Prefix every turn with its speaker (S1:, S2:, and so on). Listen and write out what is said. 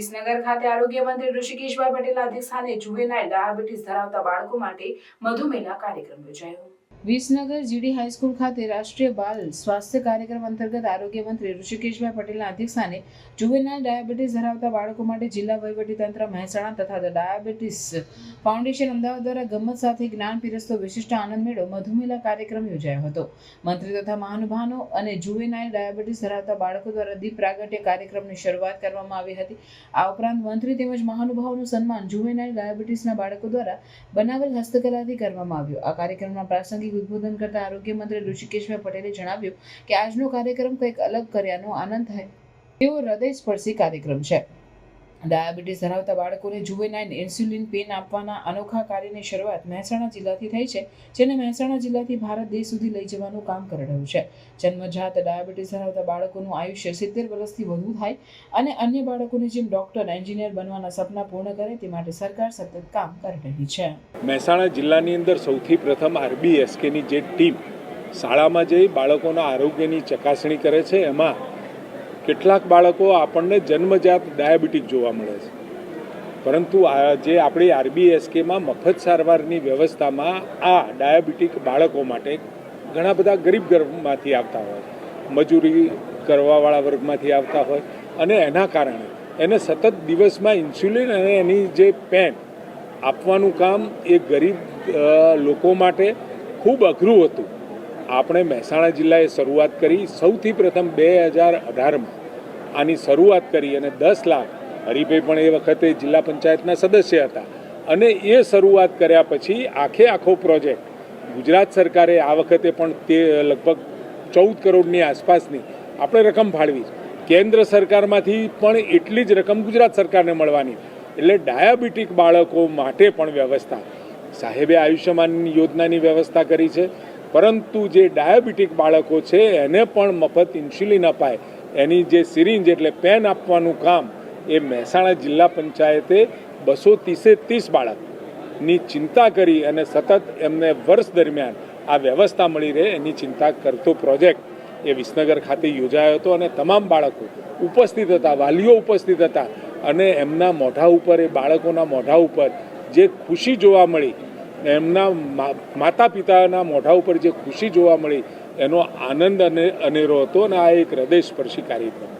S1: વિસનગર ખાતે આરોગ્ય મંત્રી ઋષિકેશભાઈ પટેલના અધ્યક્ષસ્થાને જુવેનાઇલ ડાયાબિટીસ ધરાવતા બાળકો માટે મધુમેલા કાર્યક્રમ યોજાયો. વિસનગર જીડી હાઈસ્કૂલ ખાતે રાષ્ટ્રીય બાલ સ્વાસ્થ્ય કાર્યક્રમ અંતર્ગત આરોગ્ય મંત્રી ઋષિકેશભાઈ પટેલના અધ્યક્ષસ્થાને જુવેનાઇલ ડાયાબિટીસ ધરાવતા બાળકો માટે જિલ્લા વહીવટીતંત્ર મહેસાણા તથા ધ ડાયાબિટીસ ફાઉન્ડેશન અમદાવાદ દ્વારા ગમત સાથે જ્ઞાન પીરસતો વિશિષ્ટ આનંદ મેળો મધુમેલા કાર્યક્રમ યોજાયો હતો. મંત્રી તથા મહાનુભાનો અને જુવેનાઇલ ડાયાબિટીસ ધરાવતા બાળકો દ્વારા દીપ પ્રાગટ્ય કાર્યક્રમની શરૂઆત કરવામાં આવી હતી. આ ઉપરાંત મંત્રી તેમજ મહાનુભાવોનું સન્માન જુવેનાઇલ ડાયાબિટીસના બાળકો દ્વારા બનાવેલ હસ્તકલાથી કરવામાં આવ્યું. આ કાર્યક્રમના પ્રાસંગિક ઉદ્બોધન કરતા આરોગ્ય મંત્રી ઋષિકેશભાઈ પટેલે જણાવ્યું કે આજનો કાર્યક્રમ કંઈક અલગ કર્યાનો આનંદ થાય. તેવો હૃદયસ્પર્શી કાર્યક્રમ છે. ડાયાબિટીસ ધરાવતા બાળકોને જુવેનાઇન ઇન્સ્યુલિન પેન આપવાના અનોખા કાર્યની શરૂઆત મહેસાણા જિલ્લાથી થઈ છે, જેને મહેસાણા જિલ્લાથી ભારત દેશ સુધી લઈ જવાનું કામ કરી રહ્યું છે. જન્મજાત ડાયાબિટીસ ધરાવતા બાળકોનું આયુષ્ય સિત્તેર વર્ષથી વધુ થાય અને અન્ય બાળકોની જેમ ડોક્ટર, એન્જિનિયર બનવાના સપના પૂર્ણ કરે તે માટે સરકાર સતત કામ કરી રહી છે.
S2: મહેસાણા જિલ્લાની અંદર સૌથી પ્રથમ આરબીએસકેની જે ટીમ શાળામાં જઈ બાળકોના આરોગ્યની ચકાસણી કરે છે, એમાં કેટલાક બાળકો આપણને જન્મજાત ડાયાબિટીક જોવા મળે છે. પરંતુ આ જે આપણી આરબીએસકેમાં મફત સારવારની વ્યવસ્થામાં આ ડાયાબિટીક બાળકો માટે ઘણા બધા ગરીબ ઘરમાંથી આવતા હોય, મજૂરી કરવાવાળા વર્ગમાંથી આવતા હોય અને એના કારણે એને સતત દિવસમાં ઇન્સ્યુલિન અને એની જે પેન આપવાનું કામ એ ગરીબ લોકો માટે ખૂબ અઘરું હતું. આપણે મહેસાણા જિલ્લાએ શરૂઆત કરી સૌથી પ્રથમ બે હજાર અઢારમાં આની શરૂઆત કરી અને દસ લાખ, હરિભાઈ પણ એ વખતે જિલ્લા પંચાયતના સદસ્ય હતા. અને એ શરૂઆત કર્યા પછી આખે આખો પ્રોજેક્ટ ગુજરાત સરકારે આ વખતે પણ તે લગભગ ચૌદ કરોડની આસપાસની આપણે રકમ ફાળવી કેન્દ્ર સરકારમાંથી પણ એટલી જ રકમ ગુજરાત સરકારને મળવાની. એટલે ડાયાબિટીક બાળકો માટે પણ વ્યવસ્થા. સાહેબે આયુષ્યમાન યોજનાની વ્યવસ્થા કરી છે. પરંતુ જે ડાયાબિટીક બાળકો છે, એને પણ મફત ઇન્સ્યુલિન અપાય. એની જે સિરિંજ એટલે પેન આપવાનું કામ એ મહેસાણા જિલ્લા પંચાયતે બસો ત્રીસે ત્રીસ બાળકની ચિંતા કરી અને સતત એમને વર્ષ દરમિયાન આ વ્યવસ્થા મળી રહે એની ચિંતા કરતો પ્રોજેક્ટ એ વિસનગર ખાતે યોજાયો હતો અને તમામ બાળકો ઉપસ્થિત હતા, વાલીઓ ઉપસ્થિત હતા અને એમના મોઢા ઉપર, એ બાળકોના મોઢા ઉપર જે ખુશી જોવા મળી એમના માતા પિતાના મોઢા ઉપર જે ખુશી જોવા મળી, એનો આનંદ અને અનેરો હતો અને આ એક હૃદયસ્પર્શી કાર્યક્રમ.